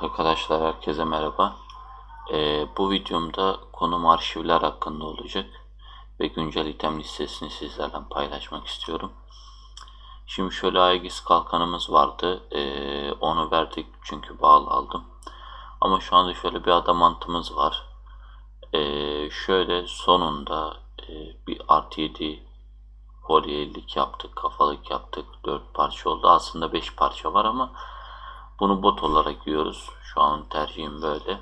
Arkadaşlar herkese merhaba. Ee, bu videomda konum arşivler hakkında olacak ve güncel item listesini sizlerle paylaşmak istiyorum. Şimdi şöyle Aegis kalkanımız vardı. Ee, onu verdik çünkü bağlı aldım. Ama şu anda şöyle bir adamantımız var. Ee, şöyle sonunda e, bir artı 7 polyelik yaptık, kafalık yaptık. 4 parça oldu. Aslında 5 parça var ama bunu bot olarak yiyoruz. Şu an tercihim böyle.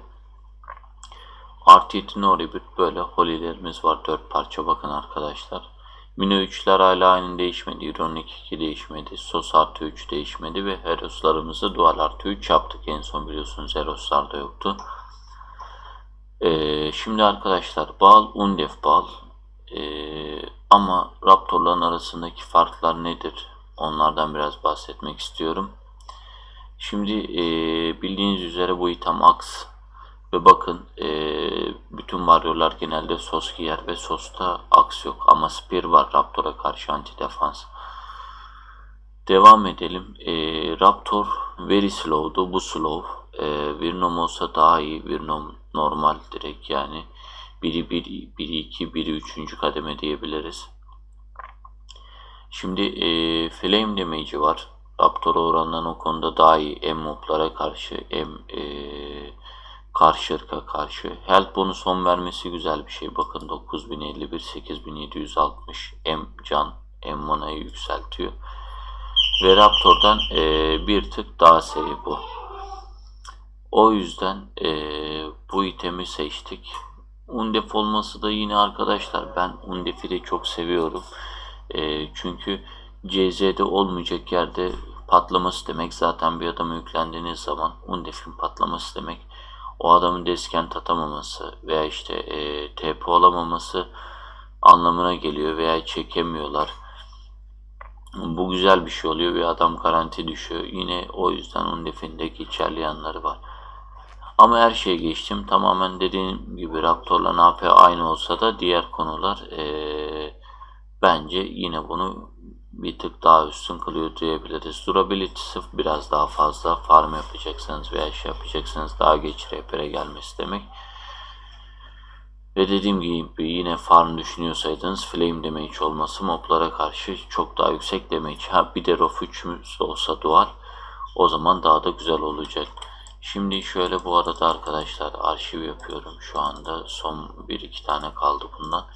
Artı 7 Noribut böyle holilerimiz var. 4 parça bakın arkadaşlar. Mino 3'ler hala aynı değişmedi. Ironic 2 değişmedi. Sos artı 3 değişmedi ve Heros'larımızı dual artı 3 yaptık. En son biliyorsunuz Heros'lar da yoktu. Ee, şimdi arkadaşlar bal undef bal. Ee, ama Raptor'ların arasındaki farklar nedir? Onlardan biraz bahsetmek istiyorum. Şimdi e, bildiğiniz üzere bu item aks ve bakın e, bütün varyolar genelde sos giyer ve sosta aks yok ama spear var Raptor'a karşı anti defans. Devam edelim. E, Raptor very slow'du. Bu slow. E, Virnom olsa daha iyi. Virnom normal direkt yani. Biri 1, biri 2, biri 3. kademe diyebiliriz. Şimdi e, flame damage'i var. Raptor'a orandan o konuda daha iyi. M moblara karşı, M e, karşı ırka karşı. Health bonus son vermesi güzel bir şey. Bakın 9051, 8760 M can, M manayı yükseltiyor. Ve Raptor'dan e, bir tık daha seviye bu. O yüzden e, bu itemi seçtik. Undef olması da yine arkadaşlar ben Undef'i de çok seviyorum. E, çünkü CZ'de olmayacak yerde patlaması demek zaten bir adama yüklendiğiniz zaman Undef'in patlaması demek o adamın deskent atamaması veya işte e, TP olamaması anlamına geliyor veya çekemiyorlar. Bu güzel bir şey oluyor ve adam garanti düşüyor. Yine o yüzden Undef'in de geçerli yanları var. Ama her şeye geçtim. Tamamen dediğim gibi Raptor'la AP aynı olsa da diğer konular ee, bence yine bunu bir tık daha üstün kılıyor diyebiliriz. Durability biraz daha fazla. Farm yapacaksanız veya şey yapacaksanız daha geç repere gelmesi demek. Ve dediğim gibi yine farm düşünüyorsaydınız flame damage olması moblara karşı çok daha yüksek damage. Ha bir de rof 3 olsa dual o zaman daha da güzel olacak. Şimdi şöyle bu arada arkadaşlar arşiv yapıyorum şu anda. Son 1-2 tane kaldı bundan.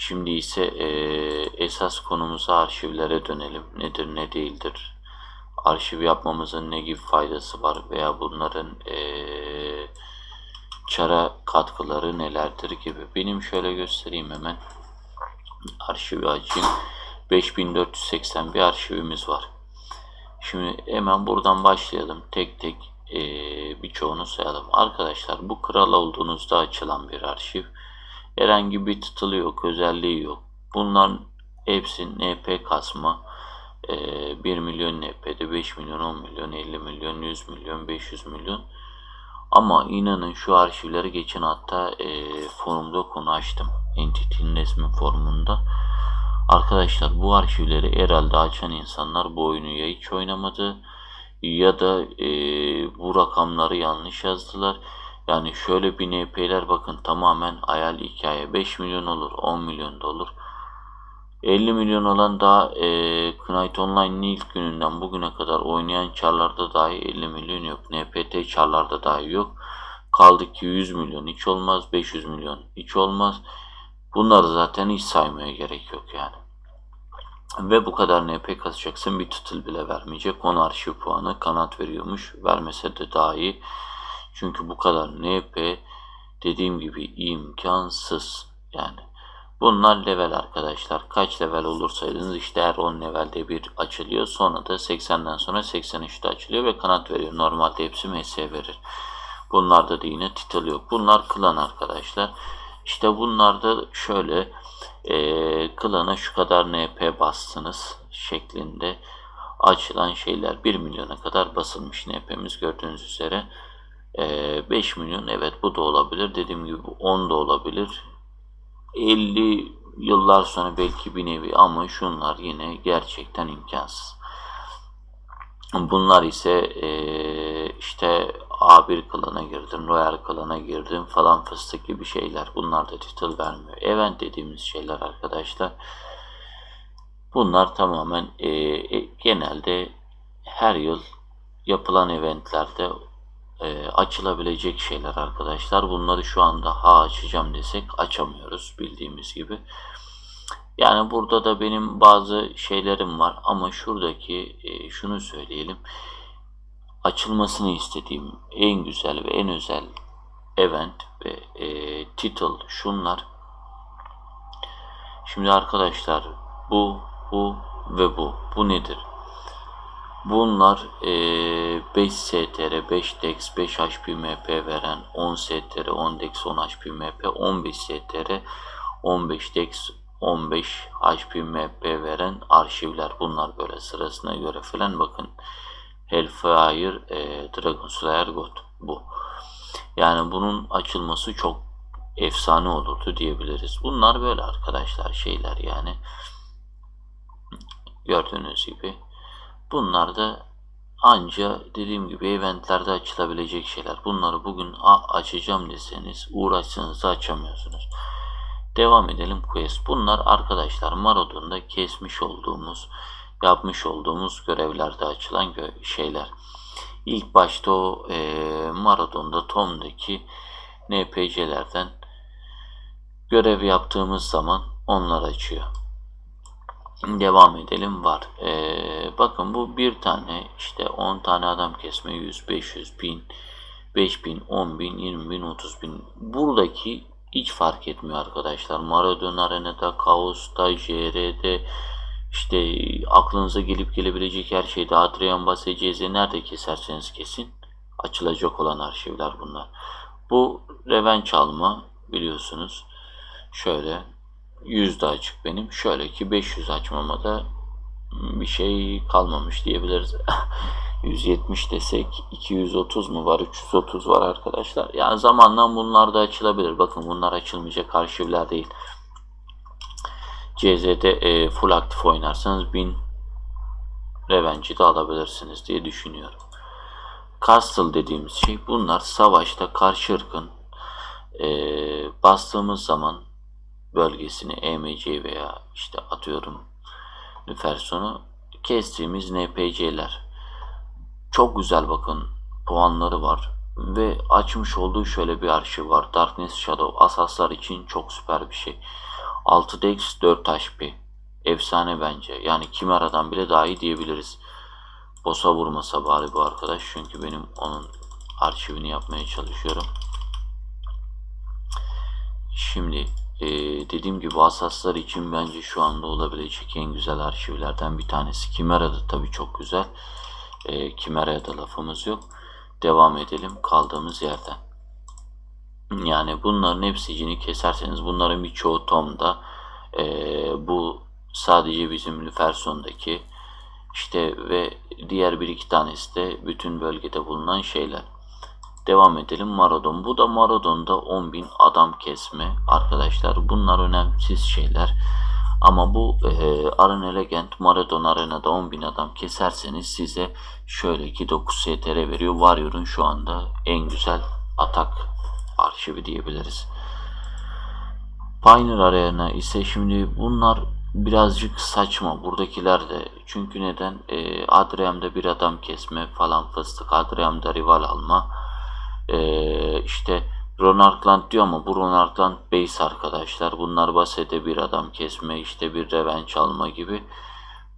Şimdi ise e, esas konumuza arşivlere dönelim. Nedir ne değildir? Arşiv yapmamızın ne gibi faydası var veya bunların e, çara katkıları nelerdir gibi. Benim şöyle göstereyim hemen. Arşivi açayım. 5480 bir arşivimiz var. Şimdi hemen buradan başlayalım. Tek tek e, birçoğunu sayalım. Arkadaşlar bu kral olduğunuzda açılan bir arşiv. Herhangi bir tıtılı yok, özelliği yok. Bunların hepsi NP kasma. E, 1 milyon NP'de 5 milyon, 10 milyon, 50 milyon, 100 milyon, 500 milyon. Ama inanın şu arşivleri geçen hatta e, forumda konu açtım. Entity'nin resmi forumunda. Arkadaşlar bu arşivleri herhalde açan insanlar bu oyunu ya hiç oynamadı ya da e, bu rakamları yanlış yazdılar. Yani şöyle bir NP'ler bakın tamamen hayal hikaye. 5 milyon olur, 10 milyon da olur. 50 milyon olan daha e, Knight Online'ın ilk gününden bugüne kadar oynayan çarlarda dahi 50 milyon yok. NPT çarlarda dahi yok. Kaldı ki 100 milyon hiç olmaz, 500 milyon hiç olmaz. Bunları zaten hiç saymaya gerek yok yani. Ve bu kadar NP kasacaksın bir tutul bile vermeyecek. 10 arşiv puanı kanat veriyormuş. Vermese de daha iyi. Çünkü bu kadar NP dediğim gibi imkansız. Yani bunlar level arkadaşlar. Kaç level olursaydınız işte her 10 levelde bir açılıyor. Sonra da 80'den sonra 83'te açılıyor ve kanat veriyor. Normalde hepsi MS verir. Bunlarda da yine title yok. Bunlar klan arkadaşlar. İşte bunlarda şöyle e, klana şu kadar NP bastınız şeklinde açılan şeyler 1 milyona kadar basılmış NP'miz gördüğünüz üzere. 5 milyon evet bu da olabilir. Dediğim gibi 10 da olabilir. 50 yıllar sonra belki bir nevi ama şunlar yine gerçekten imkansız. Bunlar ise e, işte A1 kılana girdim, Royal kılana girdim falan fıstık gibi şeyler. Bunlar da title vermiyor. Event dediğimiz şeyler arkadaşlar. Bunlar tamamen e, e, genelde her yıl yapılan eventlerde e, açılabilecek şeyler arkadaşlar. Bunları şu anda ha açacağım desek açamıyoruz bildiğimiz gibi. Yani burada da benim bazı şeylerim var ama şuradaki e, şunu söyleyelim. Açılmasını istediğim en güzel ve en özel event ve e, title şunlar. Şimdi arkadaşlar bu, bu ve bu. Bu nedir? Bunlar e, 5 STR, 5 DEX, 5 HPMP veren 10 STR, 10 DEX, 10 HPMP, 15 STR, 15 DEX, 15 HPMP veren arşivler. Bunlar böyle sırasına göre falan bakın. Hellfire, e, Dragon Slayer God bu. Yani bunun açılması çok efsane olurdu diyebiliriz. Bunlar böyle arkadaşlar şeyler yani. Gördüğünüz gibi. Bunlar da anca dediğim gibi eventlerde açılabilecek şeyler. Bunları bugün açacağım deseniz uğraşsanız da açamıyorsunuz. Devam edelim quest. Bunlar arkadaşlar Marathon'da kesmiş olduğumuz, yapmış olduğumuz görevlerde açılan gö şeyler. İlk başta o e, Marathon'da Tom'daki NPC'lerden görev yaptığımız zaman onlar açıyor. Devam edelim var. Ee, bakın bu bir tane işte 10 tane adam kesme 100, 500, 1000, 5000, 10000, 20000, 30000. Buradaki hiç fark etmiyor arkadaşlar. Maradona Arena'da, Kaos'ta, JR'de işte aklınıza gelip gelebilecek her şeyde Adrian Base, nerede keserseniz kesin açılacak olan arşivler bunlar. Bu Reven çalma biliyorsunuz. Şöyle 100 de açık benim. Şöyle ki 500 açmama da bir şey kalmamış diyebiliriz. 170 desek 230 mu var 330 var arkadaşlar. Yani zamanla bunlar da açılabilir. Bakın bunlar açılmayacak arşivler değil. CZ'de e, full aktif oynarsanız 1000 Revenge'i de alabilirsiniz diye düşünüyorum. Castle dediğimiz şey bunlar savaşta karşı ırkın e, bastığımız zaman bölgesini EMC veya işte atıyorum Nüferson'u kestiğimiz NPC'ler. Çok güzel bakın puanları var ve açmış olduğu şöyle bir arşiv var. Darkness Shadow asaslar için çok süper bir şey. 6 Dex 4 HP. Efsane bence. Yani Kimera'dan bile daha iyi diyebiliriz. Boss'a vurmasa bari bu arkadaş. Çünkü benim onun arşivini yapmaya çalışıyorum. Şimdi ee, dediğim gibi asaslar için bence şu anda olabilecek en güzel arşivlerden bir tanesi. Kimera da tabii çok güzel. Ee, Kimera'ya da lafımız yok. Devam edelim kaldığımız yerden. Yani bunların hepsini keserseniz bunların birçoğu Tom'da e, bu sadece bizim Lüferson'daki işte ve diğer bir iki tanesi de bütün bölgede bulunan şeyler. Devam edelim Maradon. Bu da Maradon'da 10.000 adam kesme arkadaşlar. Bunlar önemsiz şeyler. Ama bu e, Arena Legend Maradon Arena'da 10.000 adam keserseniz size şöyle ki 9 STR veriyor. Warrior'un şu anda en güzel atak arşivi diyebiliriz. Pioneer Arena ise şimdi bunlar birazcık saçma buradakiler de. Çünkü neden? E, Adriam'da bir adam kesme falan fıstık. Adriam'da rival alma ee, işte Ronald diyor ama bu Ronald base arkadaşlar. Bunlar basede bir adam kesme işte bir reven çalma gibi.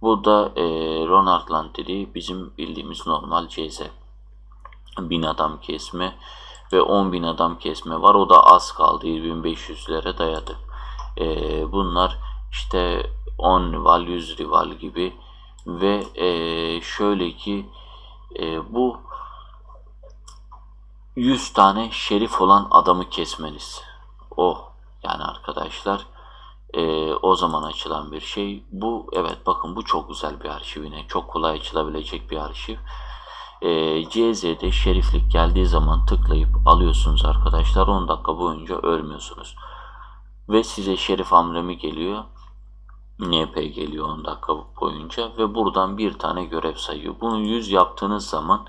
Bu da e, Ronald dediği bizim bildiğimiz normal CZ. Bin adam kesme ve 10 bin adam kesme var. O da az kaldı. 1500'lere dayadı. E, bunlar işte 10 rival 100 rival gibi ve e, şöyle ki e, bu 100 tane şerif olan adamı kesmeniz. Oh yani arkadaşlar e, o zaman açılan bir şey. Bu evet bakın bu çok güzel bir arşiv yine. Çok kolay açılabilecek bir arşiv. E, CZ'de şeriflik geldiği zaman tıklayıp alıyorsunuz arkadaşlar. 10 dakika boyunca ölmüyorsunuz. Ve size şerif amblemi geliyor. NP geliyor 10 dakika boyunca ve buradan bir tane görev sayıyor. Bunu 100 yaptığınız zaman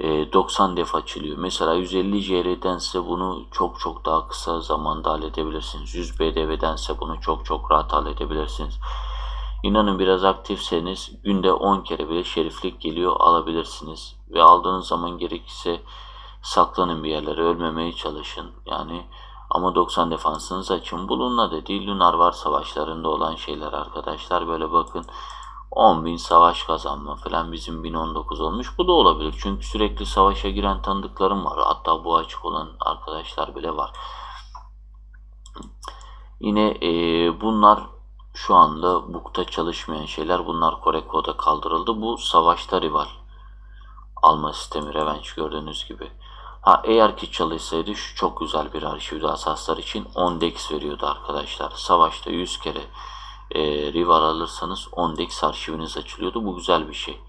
90 def açılıyor. Mesela 150 CR'dense bunu çok çok daha kısa zamanda halledebilirsiniz. 100 BDV'dense bunu çok çok rahat halledebilirsiniz. İnanın biraz aktifseniz günde 10 kere bile şeriflik geliyor alabilirsiniz. Ve aldığınız zaman gerekirse saklanın bir yerlere ölmemeye çalışın. Yani ama 90 defansınız açın. Bulunla dediği Lunar var savaşlarında olan şeyler arkadaşlar. Böyle bakın 10.000 savaş kazanma falan bizim 1019 olmuş. Bu da olabilir. Çünkü sürekli savaşa giren tanıdıklarım var. Hatta bu açık olan arkadaşlar bile var. Yine e, bunlar şu anda bukta çalışmayan şeyler. Bunlar Koreko'da kaldırıldı. Bu savaşta rival alma sistemi Revenge gördüğünüz gibi. Ha eğer ki çalışsaydı şu çok güzel bir arşivdi asaslar için 10 dex veriyordu arkadaşlar. Savaşta 100 kere e, rival alırsanız 10 dex arşiviniz açılıyordu. Bu güzel bir şey.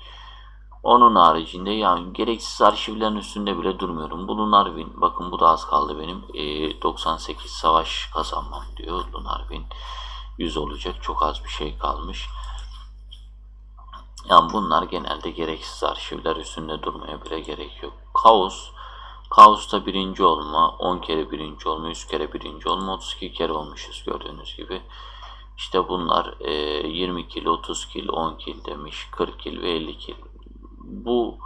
Onun haricinde yani gereksiz arşivlerin üstünde bile durmuyorum. Bu Lunarvin bakın bu da az kaldı benim. E, 98 savaş kazanmam diyor Lunarvin. 100 olacak çok az bir şey kalmış. Yani bunlar genelde gereksiz arşivler üstünde durmaya bile gerek yok. Kaos Kaos'ta birinci olma, 10 kere birinci olma, 100 kere birinci olma, 32 kere olmuşuz gördüğünüz gibi. İşte bunlar e, 20 kill, 30 kill, 10 kill demiş, 40 kill ve 50 kill. Bu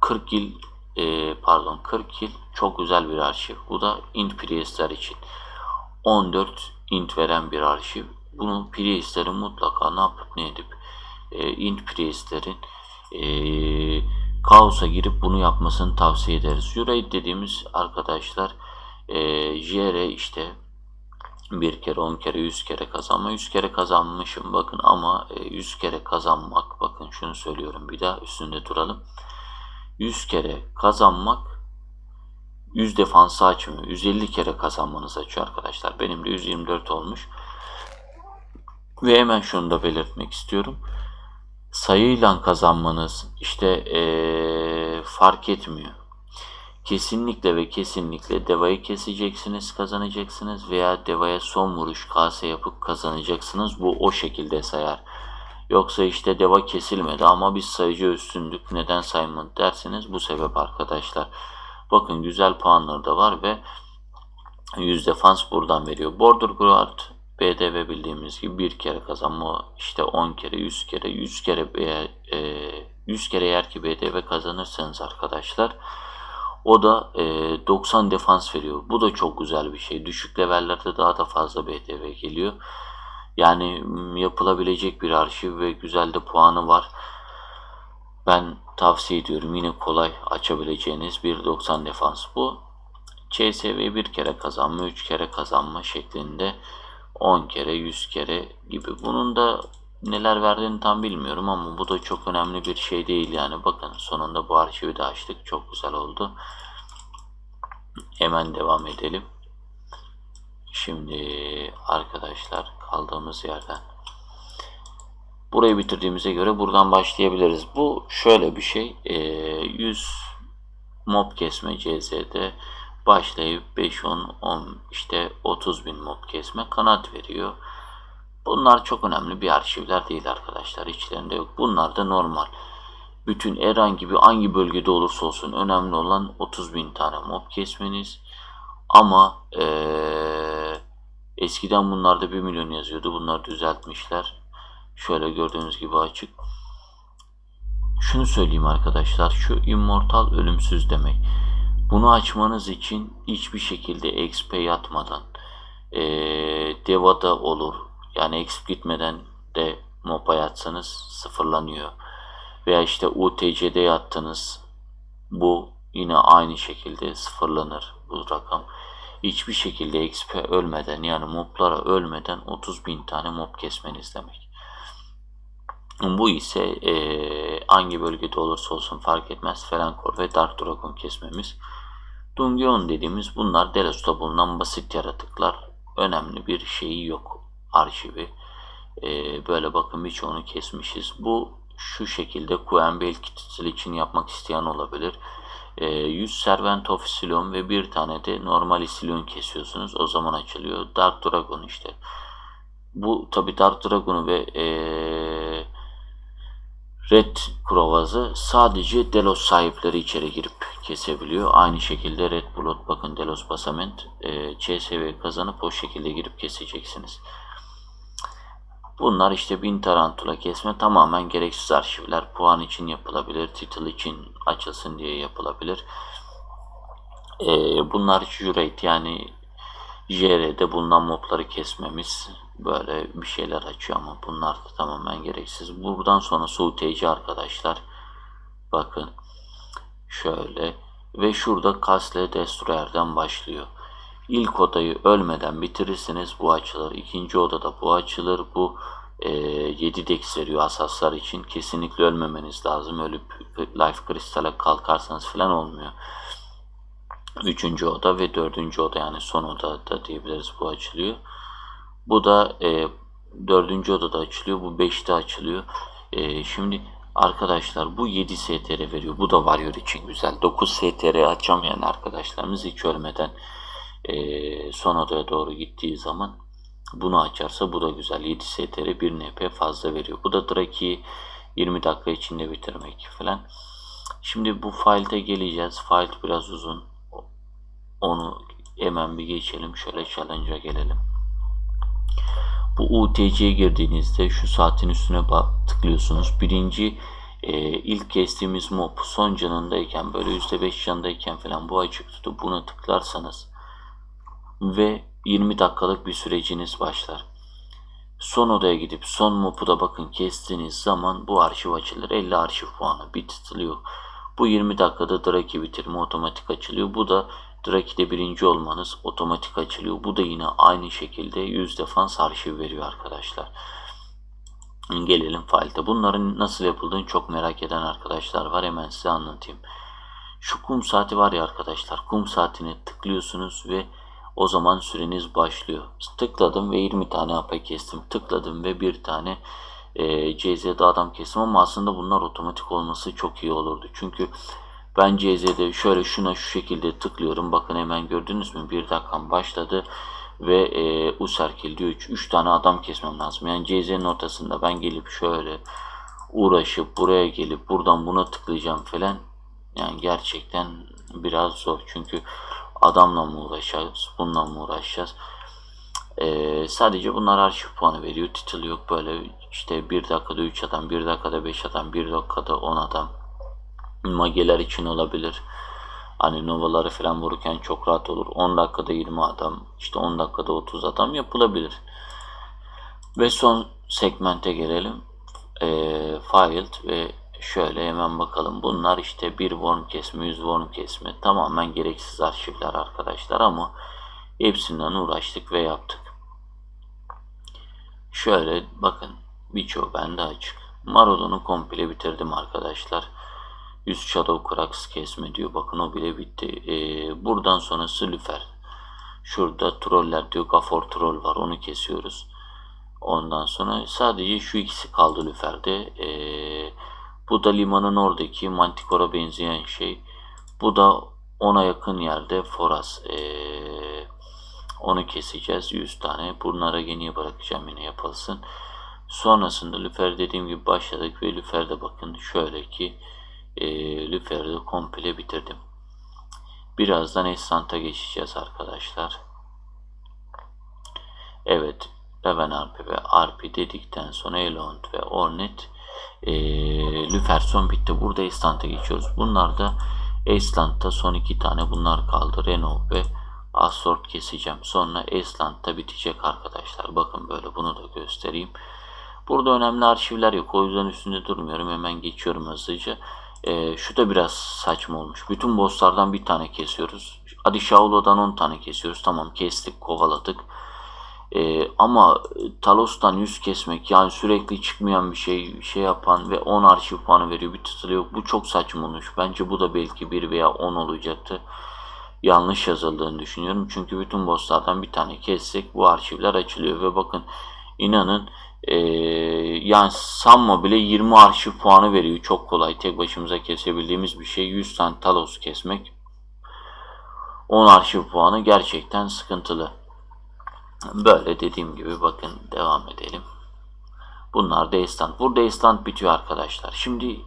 40 kill, e, pardon 40 kill çok güzel bir arşiv. Bu da int priestler için. 14 int veren bir arşiv. Bunu priestlerin mutlaka ne yapıp ne edip e, int priestlerin eee kaosa girip bunu yapmasını tavsiye ederiz. Euraid dediğimiz arkadaşlar e, JR işte bir kere, on kere, yüz kere kazanma. Yüz kere kazanmışım bakın ama e, yüz kere kazanmak bakın şunu söylüyorum bir daha üstünde duralım. Yüz kere kazanmak 100 defansı açmıyor. 150 kere kazanmanız açıyor arkadaşlar. Benim de 124 olmuş. Ve hemen şunu da belirtmek istiyorum sayıyla kazanmanız işte ee, fark etmiyor. Kesinlikle ve kesinlikle devayı keseceksiniz, kazanacaksınız veya devaya son vuruş kase yapıp kazanacaksınız. Bu o şekilde sayar. Yoksa işte deva kesilmedi ama biz sayıcı üstündük. Neden saymadı derseniz bu sebep arkadaşlar. Bakın güzel puanları da var ve 100 defans buradan veriyor. Border Guard BDV bildiğimiz gibi bir kere kazanma işte 10 kere 100 kere 100 kere eğer, e, 100 kere eğer ki BDV kazanırsanız arkadaşlar o da e, 90 defans veriyor. Bu da çok güzel bir şey. Düşük levellerde daha da fazla BDV geliyor. Yani yapılabilecek bir arşiv ve güzel de puanı var. Ben tavsiye ediyorum. Yine kolay açabileceğiniz bir 90 defans bu. CSV bir kere kazanma, 3 kere kazanma şeklinde 10 kere 100 kere gibi. Bunun da neler verdiğini tam bilmiyorum ama bu da çok önemli bir şey değil yani. Bakın sonunda bu arşivi de açtık. Çok güzel oldu. Hemen devam edelim. Şimdi arkadaşlar kaldığımız yerden burayı bitirdiğimize göre buradan başlayabiliriz. Bu şöyle bir şey. 100 mob kesme CZ'de başlayıp 5, 10, 10 işte 30 bin mob kesme kanat veriyor. Bunlar çok önemli bir arşivler değil arkadaşlar. İçlerinde yok. Bunlar da normal. Bütün herhangi bir hangi bölgede olursa olsun önemli olan 30 bin tane mob kesmeniz. Ama ee, eskiden bunlarda 1 milyon yazıyordu. Bunları düzeltmişler. Şöyle gördüğünüz gibi açık. Şunu söyleyeyim arkadaşlar. Şu immortal ölümsüz demek. Bunu açmanız için hiçbir şekilde XP yatmadan e, Deva'da olur. Yani XP gitmeden de MOB'a yatsanız sıfırlanıyor. Veya işte UTC'de yattınız. Bu yine aynı şekilde sıfırlanır bu rakam. Hiçbir şekilde XP ölmeden yani moblara ölmeden 30 bin tane mob kesmeniz demek. Bu ise e, hangi bölgede olursa olsun fark etmez Felankor ve Dark Dragon kesmemiz. Dungeon dediğimiz bunlar Delos'ta bulunan basit yaratıklar. Önemli bir şeyi yok arşivi. Ee, böyle bakın birçoğunu kesmişiz. Bu şu şekilde QMBL kitlesel için yapmak isteyen olabilir. Ee, 100 Servant of Silon ve bir tane de normal Silon kesiyorsunuz. O zaman açılıyor. Dark Dragon işte. Bu tabi Dark Dragon'u ve ee, Red Krovaz'ı sadece Delos sahipleri içeri girip kesebiliyor. Aynı şekilde Red Blood bakın Delos Basament e, C seviye kazanıp o şekilde girip keseceksiniz. Bunlar işte bin tarantula kesme tamamen gereksiz arşivler. Puan için yapılabilir, title için açılsın diye yapılabilir. Ee, bunlar jurate yani JR'de bulunan mobları kesmemiz böyle bir şeyler açıyor ama bunlar da tamamen gereksiz. Buradan sonra soğutucu arkadaşlar. Bakın şöyle ve şurada Castle Destroyer'den başlıyor. İlk odayı ölmeden bitirirseniz bu açılır. İkinci odada bu açılır. Bu e, 7 dex veriyor asaslar için. Kesinlikle ölmemeniz lazım. Ölüp life kristale kalkarsanız falan olmuyor. Üçüncü oda ve dördüncü oda yani son oda da diyebiliriz bu açılıyor. Bu da e, dördüncü odada açılıyor. Bu beşte açılıyor. E, şimdi arkadaşlar bu 7 STR veriyor. Bu da Warrior için güzel. 9 STR açamayan arkadaşlarımız hiç ölmeden e, son odaya doğru gittiği zaman bunu açarsa bu da güzel. 7 STR 1 NP fazla veriyor. Bu da Draki'yi 20 dakika içinde bitirmek falan. Şimdi bu file'e geleceğiz. File biraz uzun. Onu hemen bir geçelim. Şöyle challenge'a gelelim. Bu UTC'ye girdiğinizde şu saatin üstüne tıklıyorsunuz. Birinci e, ilk kestiğimiz mob son canındayken böyle %5 canındayken falan bu açık tutup buna tıklarsanız ve 20 dakikalık bir süreciniz başlar. Son odaya gidip son mopu da bakın kestiğiniz zaman bu arşiv açılır. 50 arşiv puanı bir tutuluyor. Bu 20 dakikada Draki bitirme otomatik açılıyor. Bu da Draki'de birinci olmanız otomatik açılıyor. Bu da yine aynı şekilde 100 defans arşiv veriyor arkadaşlar. Gelelim file'de. Bunların nasıl yapıldığını çok merak eden arkadaşlar var. Hemen size anlatayım. Şu kum saati var ya arkadaşlar. Kum saatine tıklıyorsunuz ve o zaman süreniz başlıyor. Tıkladım ve 20 tane AP kestim. Tıkladım ve bir tane e, CZ'de adam kestim ama aslında bunlar otomatik olması çok iyi olurdu. Çünkü ben CZ'de şöyle şuna şu şekilde tıklıyorum. Bakın hemen gördünüz mü? Bir dakikam başladı ve e, Userkill diyor 3. 3 tane adam kesmem lazım. Yani CZ'nin ortasında ben gelip şöyle uğraşıp buraya gelip buradan buna tıklayacağım falan. Yani gerçekten biraz zor. Çünkü adamla mı uğraşacağız, bununla mı uğraşacağız? Ee, sadece bunlar arşiv puanı veriyor. Title yok böyle işte 1 dakikada 3 adam, 1 dakikada 5 adam, 1 dakikada 10 adam. Mageler için olabilir. Hani novaları falan vururken çok rahat olur. 10 dakikada 20 adam, işte 10 dakikada 30 adam yapılabilir. Ve son segmente gelelim. Ee, filed ve Şöyle hemen bakalım. Bunlar işte bir worm kesme, yüz worm kesme. Tamamen gereksiz arşivler arkadaşlar ama hepsinden uğraştık ve yaptık. Şöyle bakın birçoğu bende açık. Marodon'u komple bitirdim arkadaşlar. 100 Shadow Cracks kesme diyor. Bakın o bile bitti. Ee, buradan sonrası Lüfer. Şurada troller diyor. Gafor troll var. Onu kesiyoruz. Ondan sonra sadece şu ikisi kaldı Lüfer'de. Eee bu da limanın oradaki Manticore'a benzeyen şey. Bu da ona yakın yerde Foras. Ee, onu keseceğiz 100 tane. Bunlara geniye bırakacağım yine yapılsın. Sonrasında Lüfer dediğim gibi başladık ve Lüfer'de bakın şöyle ki e, Lüfer'de komple bitirdim. Birazdan Esant'a geçeceğiz arkadaşlar. Evet. Reven Arpi ve Arpi dedikten sonra Elond ve Ornet e, Lüferson bitti. Burada Estland'a geçiyoruz. Bunlar da Estland'da son iki tane bunlar kaldı. Renault ve Assort keseceğim. Sonra Estland'da bitecek arkadaşlar. Bakın böyle bunu da göstereyim. Burada önemli arşivler yok. O yüzden üstünde durmuyorum. Hemen geçiyorum hızlıca. E, şu da biraz saçma olmuş. Bütün bosslardan bir tane kesiyoruz. Hadi Shaolo'dan 10 tane kesiyoruz. Tamam kestik, kovaladık. Ee, ama Talos'tan yüz kesmek yani sürekli çıkmayan bir şey şey yapan ve 10 arşiv puanı veriyor bir tutuluyor. Bu çok saçma olmuş. Bence bu da belki 1 veya 10 olacaktı. Yanlış yazıldığını düşünüyorum. Çünkü bütün bosslardan bir tane kessek bu arşivler açılıyor ve bakın inanın ee, yani sanma bile 20 arşiv puanı veriyor. Çok kolay tek başımıza kesebildiğimiz bir şey. 100 tane Talos kesmek 10 arşiv puanı gerçekten sıkıntılı. Böyle dediğim gibi bakın devam edelim. Bunlar D-stand. Burada D-stand bitiyor arkadaşlar. Şimdi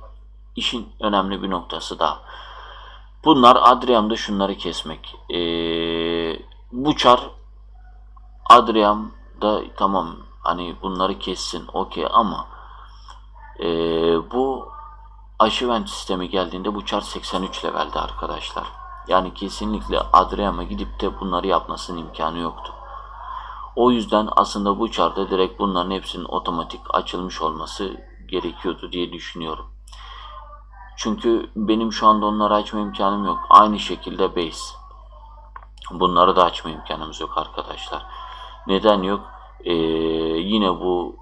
işin önemli bir noktası daha. Bunlar Adriam'da şunları kesmek. Ee, bu Adriam'da tamam hani bunları kessin okey ama ee, bu Aşıvent sistemi geldiğinde bu çar 83 levelde arkadaşlar. Yani kesinlikle Adriam'a gidip de bunları yapmasının imkanı yoktu. O yüzden aslında bu çarda direkt bunların hepsinin otomatik açılmış olması gerekiyordu diye düşünüyorum. Çünkü benim şu anda onları açma imkanım yok. Aynı şekilde base. Bunları da açma imkanımız yok arkadaşlar. Neden yok? Ee, yine bu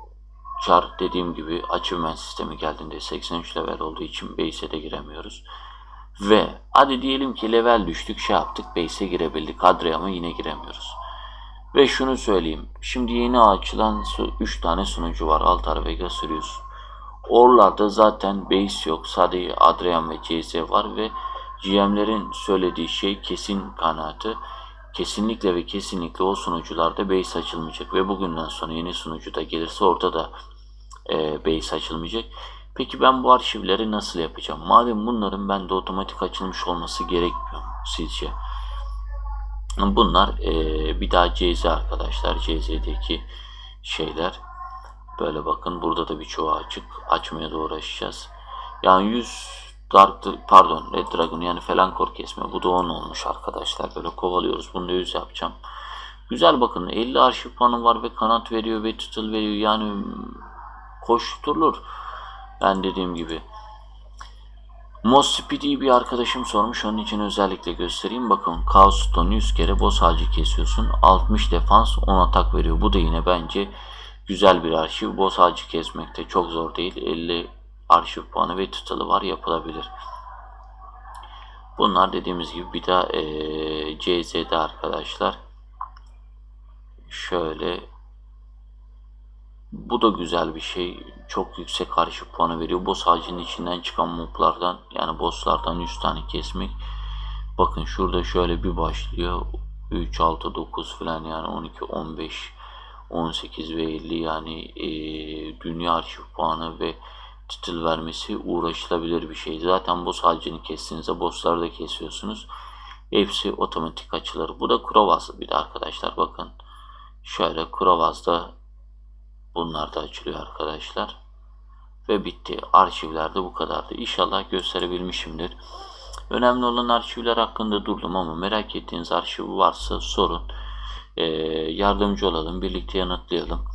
char dediğim gibi achievement sistemi geldiğinde 83 level olduğu için base'e de giremiyoruz. Ve hadi diyelim ki level düştük şey yaptık base'e girebildik. Adriam'a yine giremiyoruz. Ve şunu söyleyeyim. Şimdi yeni açılan 3 tane sunucu var. Altar, Vega, Sirius. Oralarda zaten base yok. Sadece Adrian ve CZ var ve GM'lerin söylediği şey kesin kanaatı. Kesinlikle ve kesinlikle o sunucularda base açılmayacak ve bugünden sonra yeni sunucu da gelirse orada da e, base açılmayacak. Peki ben bu arşivleri nasıl yapacağım? Madem bunların bende otomatik açılmış olması gerekmiyor sizce? Bunlar e, bir daha CZ arkadaşlar. CZ'deki şeyler. Böyle bakın burada da birçoğu açık. Açmaya da uğraşacağız. Yani 100 Dark pardon Red Dragon yani Felankor kesme. Bu da 10 olmuş arkadaşlar. Böyle kovalıyoruz. Bunu da 100 yapacağım. Güzel bakın 50 arşiv puanı var ve kanat veriyor ve tutul veriyor. Yani koşturulur. Ben dediğim gibi. Most Speedy bir arkadaşım sormuş. Onun için özellikle göstereyim. Bakın Chaos Stone 100 kere boss ağacı kesiyorsun. 60 defans 10 atak veriyor. Bu da yine bence güzel bir arşiv. Boss ağacı kesmekte çok zor değil. 50 arşiv puanı ve tutalı var yapılabilir. Bunlar dediğimiz gibi bir daha ee, CZ'de arkadaşlar. Şöyle bu da güzel bir şey. Çok yüksek arşiv puanı veriyor. Boss ağacının içinden çıkan moblardan yani bosslardan 100 tane kesmek. Bakın şurada şöyle bir başlıyor. 3, 6, 9 falan yani 12, 15, 18 ve 50 yani e, dünya arşiv puanı ve title vermesi uğraşılabilir bir şey. Zaten boss ağacını kestiğinizde bossları da kesiyorsunuz. Hepsi otomatik açılır. Bu da Krovaz bir de arkadaşlar bakın. Şöyle Krovaz'da bunlar da açılıyor arkadaşlar. Ve bitti. Arşivlerde bu kadardı. İnşallah gösterebilmişimdir. Önemli olan arşivler hakkında durdum ama merak ettiğiniz arşiv varsa sorun. Ee, yardımcı olalım. Birlikte yanıtlayalım.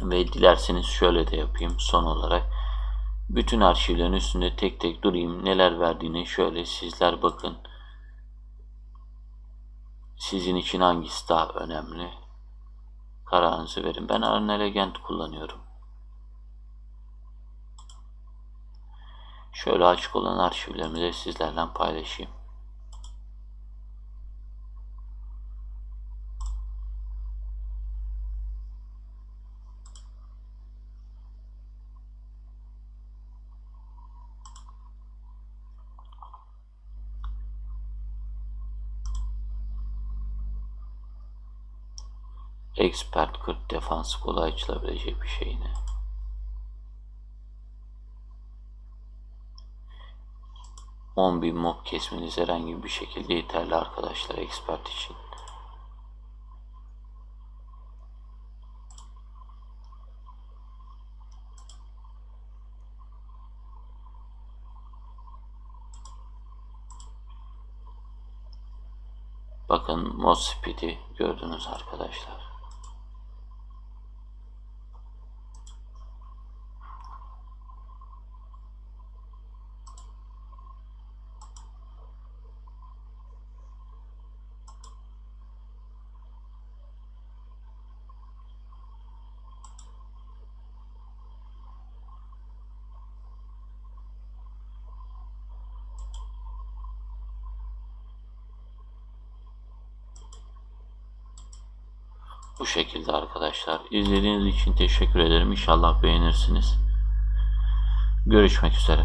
Ve dilerseniz şöyle de yapayım son olarak. Bütün arşivlerin üstünde tek tek durayım. Neler verdiğini şöyle sizler bakın. Sizin için hangisi daha önemli? Kararınızı verin. Ben Arna Legend kullanıyorum. Şöyle açık olan arşivlerimi sizlerle paylaşayım. Expert 40 defans kolay açılabilecek bir şey ne? 10 bin mob kesmeniz herhangi bir şekilde yeterli arkadaşlar expert için. Bakın mod speed'i gördünüz arkadaşlar. Arkadaşlar. İzlediğiniz için teşekkür ederim. İnşallah beğenirsiniz. Görüşmek üzere.